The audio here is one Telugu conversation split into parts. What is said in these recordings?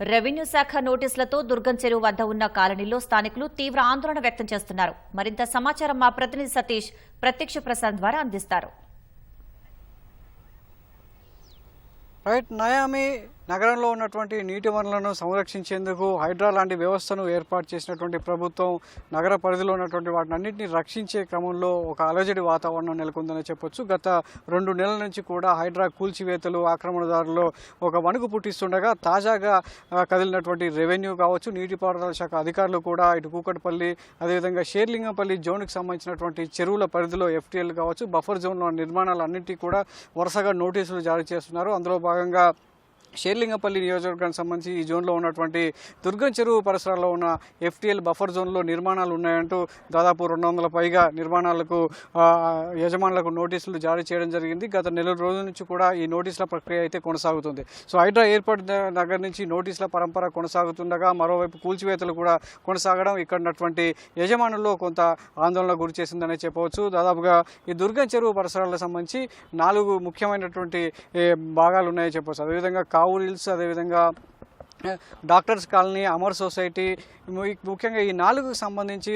రెవెన్యూ శాఖ నోటీసులతో దుర్గం చెరువు వద్ద ఉన్న కాలనీలో స్థానికులు తీవ్ర ఆందోళన వ్యక్తం చేస్తున్నారు. మరింత సమాచారం మా ప్రతినిధి సతీష్ ప్రత్యక్ష ప్రసాద్ ద్వారా అందిస్తారు. రైట్ నయామి నగరంలో ఉన్నటువంటి నీటి వనరులను సంరక్షించేందుకు హైడ్రా లాంటి వ్యవస్థను ఏర్పాటు చేసినటువంటి ప్రభుత్వం నగర పరిధిలో ఉన్నటువంటి వాటిని అన్నింటినీ రక్షించే క్రమంలో ఒక అలజడి వాతావరణం నెలకొందని చెప్పొచ్చు. గత రెండు నెలల నుంచి కూడా హైడ్రా కూల్చివేతలు ఆక్రమణదారులు ఒక వణుకు పుట్టిస్తుండగా తాజాగా కదిలినటువంటి రెవెన్యూ కావచ్చు నీటిపారుదల శాఖ అధికారులు కూడా ఇటు కూకట్పల్లి అదేవిధంగా షేర్లింగంపల్లి జోన్కి సంబంధించినటువంటి చెరువుల పరిధిలో ఎఫ్టీఎల్ కావచ్చు బఫర్ జోన్లో నిర్మాణాలు అన్నింటినీ కూడా వరుసగా నోటీసులు జారీ చేస్తున్నారు. అందులో భాగంగా షేర్లింగపల్లి నియోజకవర్గానికి సంబంధించి ఈ జోన్లో ఉన్నటువంటి దుర్గం చెరువు పరిసరాల్లో ఉన్న ఎఫ్టీఎల్ బఫర్ జోన్లో నిర్మాణాలు ఉన్నాయంటూ దాదాపు రెండు వందల పైగా నిర్మాణాలకు యజమానులకు నోటీసులు జారీ చేయడం జరిగింది. గత నెల రోజుల నుంచి కూడా ఈ నోటీసుల ప్రక్రియ అయితే కొనసాగుతుంది. సో హైడ్రా ఎయిర్పోర్ట్ దగ్గర నుంచి నోటీసుల పరంపర కొనసాగుతుండగా మరోవైపు కూల్చివేతలు కూడా కొనసాగడం ఇక్కడ ఉన్నటువంటి యజమానుల్లో కొంత ఆందోళన గురి చేసిందనే చెప్పవచ్చు. దాదాపుగా ఈ దుర్గం చెరువు పరిసరాలకు సంబంధించి నాలుగు ముఖ్యమైనటువంటి భాగాలు ఉన్నాయని చెప్పవచ్చు. అదేవిధంగా కావూర్ హిల్స్ అదేవిధంగా డాక్టర్స్ కాలనీ అమర్ సొసైటీ ముఖ్యంగా ఈ నాలుగుకు సంబంధించి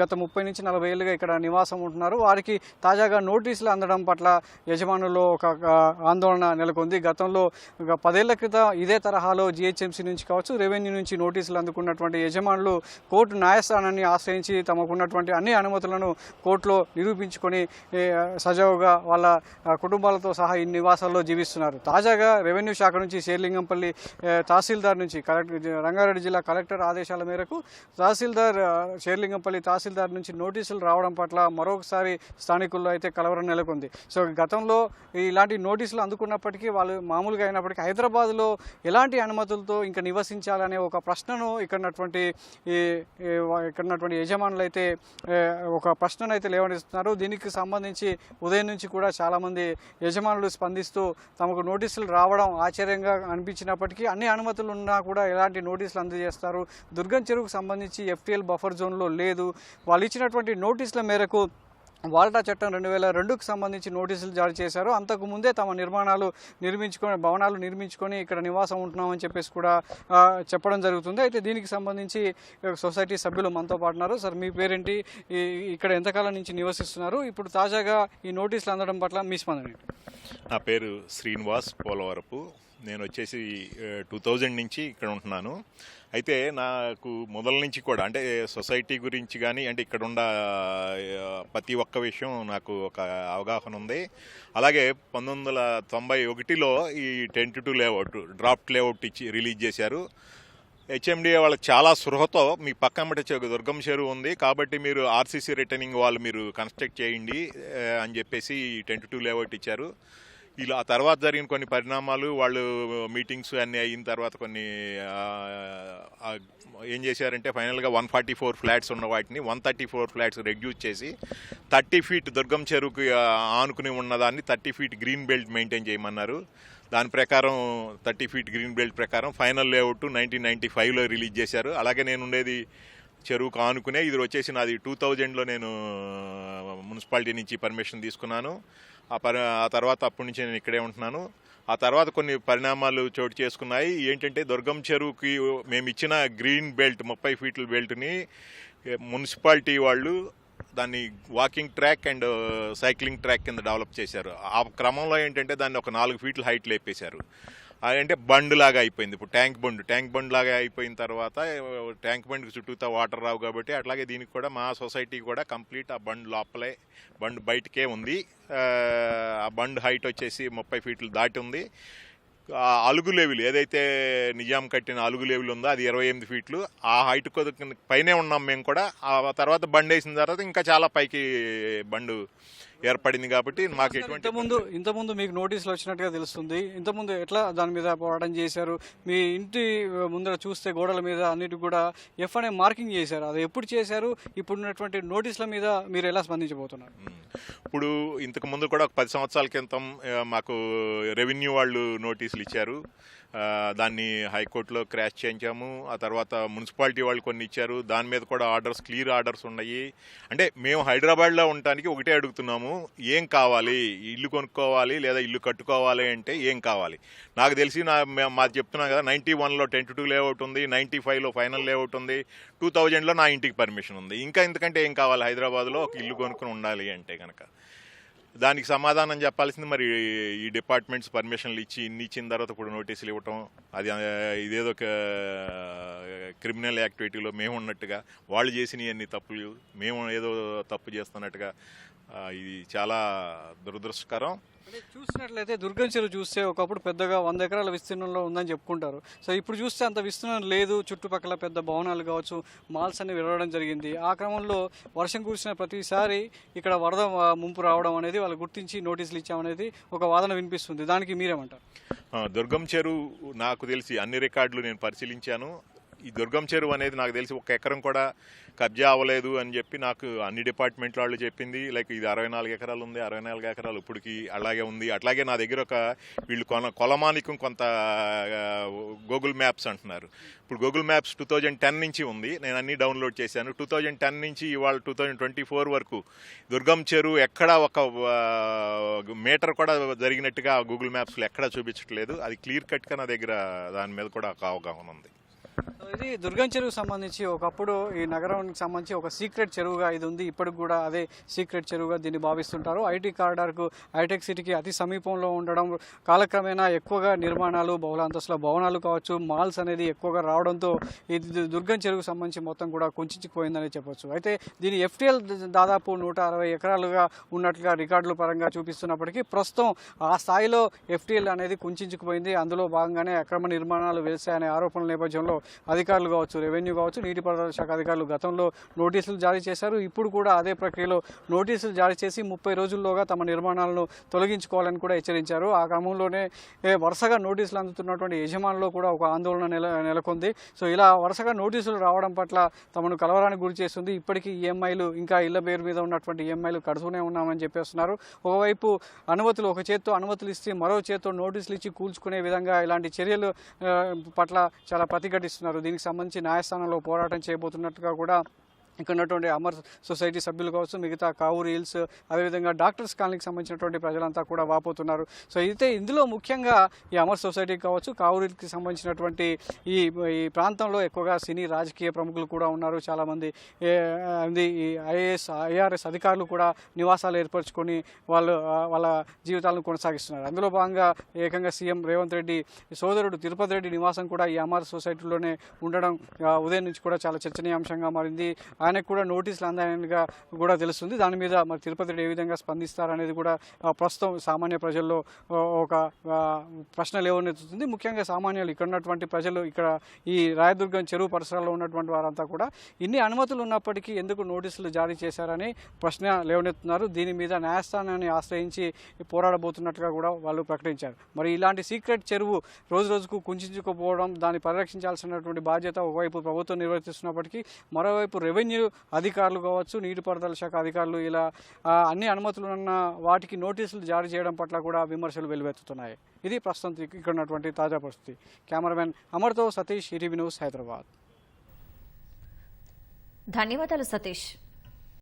గత ముప్పై నుంచి నలభై ఏళ్ళుగా ఇక్కడ నివాసం ఉంటున్నారు. వారికి తాజాగా నోటీసులు అందడం పట్ల యజమానుల్లో ఒక ఆందోళన నెలకొంది. గతంలో ఒక పదేళ్ళ క్రితం ఇదే తరహాలో జిహెచ్ఎంసీ నుంచి కావచ్చు రెవెన్యూ నుంచి నోటీసులు అందుకున్నటువంటి యజమానులు కోర్టు న్యాయస్థానాన్ని ఆశ్రయించి తమకున్నటువంటి అన్ని అనుమతులను కోర్టులో నిరూపించుకొని సజావుగా వాళ్ళ కుటుంబాలతో సహా ఈ నివాసాల్లో జీవిస్తున్నారు. తాజాగా రెవెన్యూ శాఖ నుంచి శేర్లింగంపల్లి తహసీల్దార్ నుంచి కలెక్టర్ రంగారెడ్డి జిల్లా కలెక్టర్ ఆదేశాలు మేరకు తహసీల్దార్ ఆ, షేర్లింగంపల్లి తహసీల్దార్ నుంచి నోటీసులు రావడం పట్ల మరొకసారి స్థానికుల్లో అయితే కలవరం నెలకొంది. సో గతంలో ఇలాంటి నోటీసులు అందుకున్నప్పటికీ వాళ్ళు మామూలుగా అయినప్పటికీ హైదరాబాద్లో ఎలాంటి అనుమతులతో ఇంకా నివసించాలనే ఒక ప్రశ్నను ఇక్కడ ఉన్నటువంటి ఈ యజమానులు అయితే ఒక ప్రశ్నను అయితే లేవనిస్తున్నారు దీనికి సంబంధించి ఉదయం నుంచి కూడా చాలామంది యజమానులు స్పందిస్తూ తమకు నోటీసులు రావడం ఆశ్చర్యంగా అనిపించినప్పటికీ అన్ని అనుమతులు ఉన్నా కూడా ఎలాంటి నోటీసులు అందజేస్తారు? దుర్గం చెరువుకు సంబంధించి ఎఫ్టీఎల్ బఫర్ జోన్లో లేదు. వాళ్ళు ఇచ్చినటువంటి నోటీసుల మేరకు వాల్టా చట్టం రెండు వేల రెండుకు సంబంధించి నోటీసులు జారీ చేశారు. అంతకు ముందే తమ నిర్మాణాలు నిర్మించుకొని భవనాలు నిర్మించుకొని ఇక్కడ నివాసం ఉంటున్నామని చెప్పేసి కూడా చెప్పడం జరుగుతుంది. అయితే దీనికి సంబంధించి సొసైటీ సభ్యులు మనతో పాటున్నారు సార్ మీ పేరేంటి? ఇక్కడ ఎంతకాలం నుంచి నివసిస్తున్నారు? ఇప్పుడు తాజాగా ఈ నోటీసులు అందడం పట్ల మీ స్పందన నా పేరు శ్రీనివాస్ పోలవరపు. నేను వచ్చేసి టూ థౌజండ్ నుంచి ఇక్కడ ఉంటున్నాను. అయితే నాకు మొదల నుంచి కూడా అంటే సొసైటీ గురించి కానీ అంటే ఇక్కడ ఉన్న ప్రతి ఒక్క విషయం నాకు ఒక అవగాహన ఉంది. అలాగే పంతొమ్మిది వందల తొంభై ఒకటిలో ఈ ten two layout draft layout ఇచ్చి రిలీజ్ చేశారు. హెచ్ఎండిఏ వాళ్ళు చాలా సృహతో మీ పక్కన దుర్గం చెరువు ఉంది. కాబట్టి మీరు ఆర్సీసీ రిటర్నింగ్ వాళ్ళు మీరు కన్స్ట్రక్ట్ చేయండి అని చెప్పేసి టెన్ టూ లేఅవుట్ ఇచ్చారు. ఇలా ఆ తర్వాత జరిగిన కొన్ని పరిణామాలు వాళ్ళు మీటింగ్స్ అన్నీ అయిన తర్వాత కొన్ని ఏం చేశారంటే ఫైనల్గా వన్ ఫార్టీ ఫోర్ ఫ్లాట్స్ ఉన్న వాటిని one thirty four flats reduce చేసి థర్టీ ఫీట్ దుర్గం చెరువుకి ఆనుకుని ఉన్నదాన్ని thirty feet green belt maintain చేయమన్నారు. దాని ప్రకారం థర్టీ ఫీట్ గ్రీన్ బెల్ట్ ప్రకారం ఫైనల్ లేఅవుట్ నైన్టీన్ నైన్టీ ఫైవ్లో రిలీజ్ చేశారు. అలాగే నేను ఉండేది చెరువుకు ఆనుకునే ఇది వచ్చేసి నాది టూ థౌజండ్లో నేను మున్సిపాలిటీ నుంచి పర్మిషన్ తీసుకున్నాను. ఆ పరి ఆ తర్వాత అప్పటి నుంచి నేను ఇక్కడే ఉంటున్నాను. ఆ తర్వాత కొన్ని పరిణామాలు చోటు చేసుకున్నాయి. ఏంటంటే దుర్గం చెరువుకి మేము ఇచ్చిన గ్రీన్ బెల్ట్ ముప్పై ఫీట్ల బెల్ట్ని మున్సిపాలిటీ వాళ్ళు దాన్ని walking track and cycling track కింద డెవలప్ చేశారు. ఆ క్రమంలో ఏంటంటే దాన్ని ఒక నాలుగు ఫీట్ల హైట్ లేపేశారు. అంటే బండ్ లాగా అయిపోయింది. ఇప్పుడు ట్యాంక్ బండ్ ట్యాంక్ బండ్ లాగా అయిపోయిన తర్వాత ట్యాంక్ బండ్కి చుట్టూతా వాటర్ రావు కాబట్టి అట్లాగే దీనికి కూడా మా సొసైటీ కూడా కంప్లీట్ ఆ బండ్ లోపలే బండ్ బయటకే ఉంది. ఆ, బండ్ హైట్ వచ్చేసి ముప్పై ఫీట్లు దాటి ఉంది. ఆ అలుగు లెవెల్ ఏదైతే నిజాం కట్టిన అలుగు లెవెల్ ఉందో అది ఇరవై ఎనిమిది ఫీట్లు. ఆ హైట్ పైనే ఉన్నాం మేము కూడా. ఆ తర్వాత బండ్ వేసిన తర్వాత ఇంకా చాలా పైకి బండు ఏర్పడింది కాబట్టి మాకు ఎటువంటి ఇంతకుముందు ఇంతకుముందు మీకు నోటీసులు వచ్చినట్టుగా తెలుస్తుంది. ఇంతకుముందు ఎట్లా దాని మీద పోరాటం చేశారు? మీ ఇంటి ముందర చూస్తే గోడల మీద అన్నిటి కూడా ఎఫ్ అనే మార్కింగ్ చేశారు. అది ఎప్పుడు చేశారు? ఇప్పుడు ఉన్నటువంటి నోటీసుల మీద మీరు ఎలా స్పందించబోతున్నారు. ఇప్పుడు ఇంతకు ముందు కూడా ఒక పది సంవత్సరాల క్రితం మాకు రెవెన్యూ వాళ్ళు నోటీసులు ఇచ్చారు. దాన్ని హైకోర్టులో క్రాష్ చేయించాము. ఆ తర్వాత మున్సిపాలిటీ వాళ్ళు కొన్ని ఇచ్చారు. దాని మీద కూడా ఆర్డర్స్ క్లియర్ ఆర్డర్స్ ఉన్నాయి. అంటే మేము హైదరాబాద్లో ఉండటానికి ఒకటే అడుగుతున్నాము. ఏం కావాలి? ఇల్లు కొనుక్కోవాలి లేదా ఇల్లు కట్టుకోవాలి అంటే ఏం కావాలి? నాకు తెలిసి నా మాది చెప్తున్నాం కదా నైంటీ వన్లో టెన్ టూ లేఅవుట్ ఉంది నైంటీ ఫైవ్లో ఫైనల్ లేఅవుట్ ఉంది టూ థౌజండ్లో నా ఇంటికి పర్మిషన్ ఉంది. ఇంకా ఎందుకంటే ఏం కావాలి? హైదరాబాద్లో ఒక ఇల్లు కొనుక్కుని ఉండాలి అంటే కనుక దానికి సమాధానం చెప్పాల్సింది మరి ఈ డిపార్ట్మెంట్స్ పర్మిషన్లు ఇచ్చి ఇన్ని ఇచ్చిన తర్వాత ఇప్పుడు నోటీసులు ఇవ్వటం అది ఇదేదో ఒక క్రిమినల్ యాక్టివిటీలో మేము ఉన్నట్టుగా వాళ్ళు చేసిన అన్ని తప్పులు మేము ఏదో తప్పు చేస్తున్నట్టుగా ఇది చాలా దురదృష్టకరం. అంటే చూసినట్లయితే దుర్గం చెరువు చూస్తే ఒకప్పుడు పెద్దగా వంద ఎకరాల విస్తీర్ణంలో ఉందని చెప్పుకుంటారు. సో ఇప్పుడు చూస్తే అంత విస్తీర్ణం లేదు. చుట్టుపక్కల పెద్ద భవనాలు కావచ్చు మాల్స్ అన్ని విరవడం జరిగింది. ఆ క్రమంలో వర్షం కురిసిన ప్రతిసారి ఇక్కడ వరద ముంపు రావడం అనేది వాళ్ళు గుర్తించి నోటీసులు ఇచ్చామనేది ఒక వాదన వినిపిస్తుంది. దానికి మీరేమంటారు? దుర్గం చెరువు నాకు తెలిసి అన్ని రికార్డులు నేను పరిశీలించాను. ఈ దుర్గం చెరువు అనేది నాకు తెలిసి ఒక ఎకరం కూడా కబ్జా అవ్వలేదు అని చెప్పి నాకు అన్ని డిపార్ట్మెంట్ వాళ్ళు చెప్పింది. లైక్ ఇది అరవై నాలుగు ఎకరాలు ఉంది అరవై నాలుగు ఎకరాలు ఇప్పటికి అలాగే ఉంది. అట్లాగే నా దగ్గర ఒక వీళ్ళు కొన కొలమానికం కొంత గూగుల్ మ్యాప్స్ అంటున్నారు. ఇప్పుడు Google maps two thousand ten నుంచి ఉంది. నేను అన్ని డౌన్లోడ్ చేశాను. టూ థౌజండ్ టెన్ నుంచి ఇవాళ టూ థౌజండ్ ట్వంటీ ఫోర్ వరకు దుర్గం చెరువు ఎక్కడా ఒక మీటర్ కూడా జరిగినట్టుగా గూగుల్ మ్యాప్స్లో ఎక్కడా చూపించట్లేదు. అది క్లియర్ కట్గా నా దగ్గర దాని మీద కూడా ఒక అవగాహన ఉంది. ఇది దుర్గం చెరువుకు సంబంధించి ఒకప్పుడు ఈ నగరానికి సంబంధించి ఒక సీక్రెట్ చెరువుగా ఇది ఉంది. ఇప్పటికి కూడా అదే సీక్రెట్ చెరువుగా దీన్ని భావిస్తుంటారు. ఐటీ కారిడార్కు హైటెక్ సిటీకి అతి సమీపంలో ఉండడం కాలక్రమేణా ఎక్కువగా నిర్మాణాలు బహుళ అంతస్తుల భవనాలు కావచ్చు మాల్స్ అనేది ఎక్కువగా రావడంతో ఇది దుర్గం చెరువుకు సంబంధించి మొత్తం కూడా కుంచుకుపోయిందని చెప్పొచ్చు. అయితే దీని ఎఫ్టీఎల్ దాదాపు నూట అరవై ఎకరాలుగా ఉన్నట్లుగా రికార్డుల పరంగా చూపిస్తున్నప్పటికీ ప్రస్తుతం ఆ స్థాయిలో ఎఫ్టీఎల్ అనేది కుంచుకుపోయింది అందులో భాగంగానే అక్రమ నిర్మాణాలు వేశాయనే ఆరోపణల నేపథ్యంలో అధికారులు కావచ్చు రెవెన్యూ కావచ్చు నీటిపారుదల శాఖ అధికారులు గతంలో నోటీసులు జారీ చేశారు. ఇప్పుడు కూడా అదే ప్రక్రియలో నోటీసులు జారీ చేసి ముప్పై రోజుల్లోగా తమ నిర్మాణాలను తొలగించుకోవాలని కూడా హెచ్చరించారు. ఆ క్రమంలోనే వరుసగా నోటీసులు అందుతున్నటువంటి యజమానులు కూడా ఒక ఆందోళన నెల నెలకొంది. సో ఇలా వరుసగా నోటీసులు రావడం పట్ల తమను కలవరానికి గురి చేస్తుంది. ఇప్పటికీ ఈఎంఐలు ఇంకా ఇళ్ళ పేరు మీద ఉన్నటువంటి ఈఎంఐలు కడుతూనే ఉన్నామని చెప్పేస్తున్నారు. ఒకవైపు అనుమతులు ఒక చేత్తో అనుమతులు ఇస్తే మరో చేత్తో నోటీసులు ఇచ్చి కూల్చుకునే విధంగా ఇలాంటి చర్యలు పట్ల చాలా ప్రతిఘటిస్తున్నారు దీనికి సంబంధించి న్యాయస్థానంలో పోరాటం చేయబోతున్నట్టుగా కూడా ఇక్కడ ఉన్నటువంటి అమర్ సొసైటీ సభ్యులు కావచ్చు మిగతా కావూరు హిల్స్ అదేవిధంగా డాక్టర్స్ కాలనీకి సంబంధించినటువంటి ప్రజలంతా కూడా వాపోతున్నారు. సో అయితే ఇందులో ముఖ్యంగా ఈ అమర్ సొసైటీకి కావచ్చు కావూరు హిల్స్కి సంబంధించినటువంటి ఈ ఈ ప్రాంతంలో ఎక్కువగా సినీ రాజకీయ ప్రముఖులు కూడా ఉన్నారు. చాలామంది ఈ ఐఏఎస్ ఐఆర్ఎస్ అధికారులు కూడా నివాసాలు ఏర్పరచుకొని వాళ్ళు వాళ్ళ జీవితాలను కొనసాగిస్తున్నారు. అందులో భాగంగా ఏకంగా సీఎం రేవంత్ రెడ్డి సోదరుడు తిరుపతి రెడ్డి నివాసం కూడా ఈ అమర్ సొసైటీలోనే ఉండడం ఉదయం నుంచి కూడా చాలా చర్చనీయాంశంగా మారింది. ఆయనకు కూడా నోటీసులు అందాయనగా కూడా తెలుస్తుంది. దాని మీద మరి తిరుపతి ఏ విధంగా స్పందిస్తారనేది కూడా ప్రస్తుతం సామాన్య ప్రజల్లో ఒక ప్రశ్న లేవనెత్తుతుంది. ముఖ్యంగా సామాన్యులు ఇక్కడ ఉన్నటువంటి ప్రజలు ఇక్కడ ఈ రాయదుర్గం చెరువు పరిసరాల్లో ఉన్నటువంటి వారంతా కూడా ఇన్ని అనుమతులు ఉన్నప్పటికీ ఎందుకు నోటీసులు జారీ చేశారని ప్రశ్న లేవనెత్తున్నారు. దీని మీద న్యాయస్థానాన్ని ఆశ్రయించి పోరాడబోతున్నట్టుగా కూడా వాళ్ళు ప్రకటించారు. మరి ఇలాంటి సీక్రెట్ చెరువు రోజు రోజుకు కుంచుకుపోవడం దాన్ని పరిరక్షించాల్సినటువంటి బాధ్యత ఒకవైపు ప్రభుత్వం నిర్వర్తిస్తున్నప్పటికీ మరోవైపు రెవెన్యూ అధికారులు కావచ్చు నీటిపారుదల శాఖ అధికారులు ఇలా అన్ని అనుమతులు ఉన్న వాటికి నోటీసులు జారీ చేయడం పట్ల కూడా విమర్శలు వెలువెత్తుతున్నాయి. ఇది ప్రస్తుతం ఇక్కడ ఉన్నటువంటి తాజా పరిస్థితి. కెమెరామెన్ అమర్తో సతీష్ ఈటీవీ న్యూస్ హైదరాబాద్. ధన్యవాదాలు సతీష్.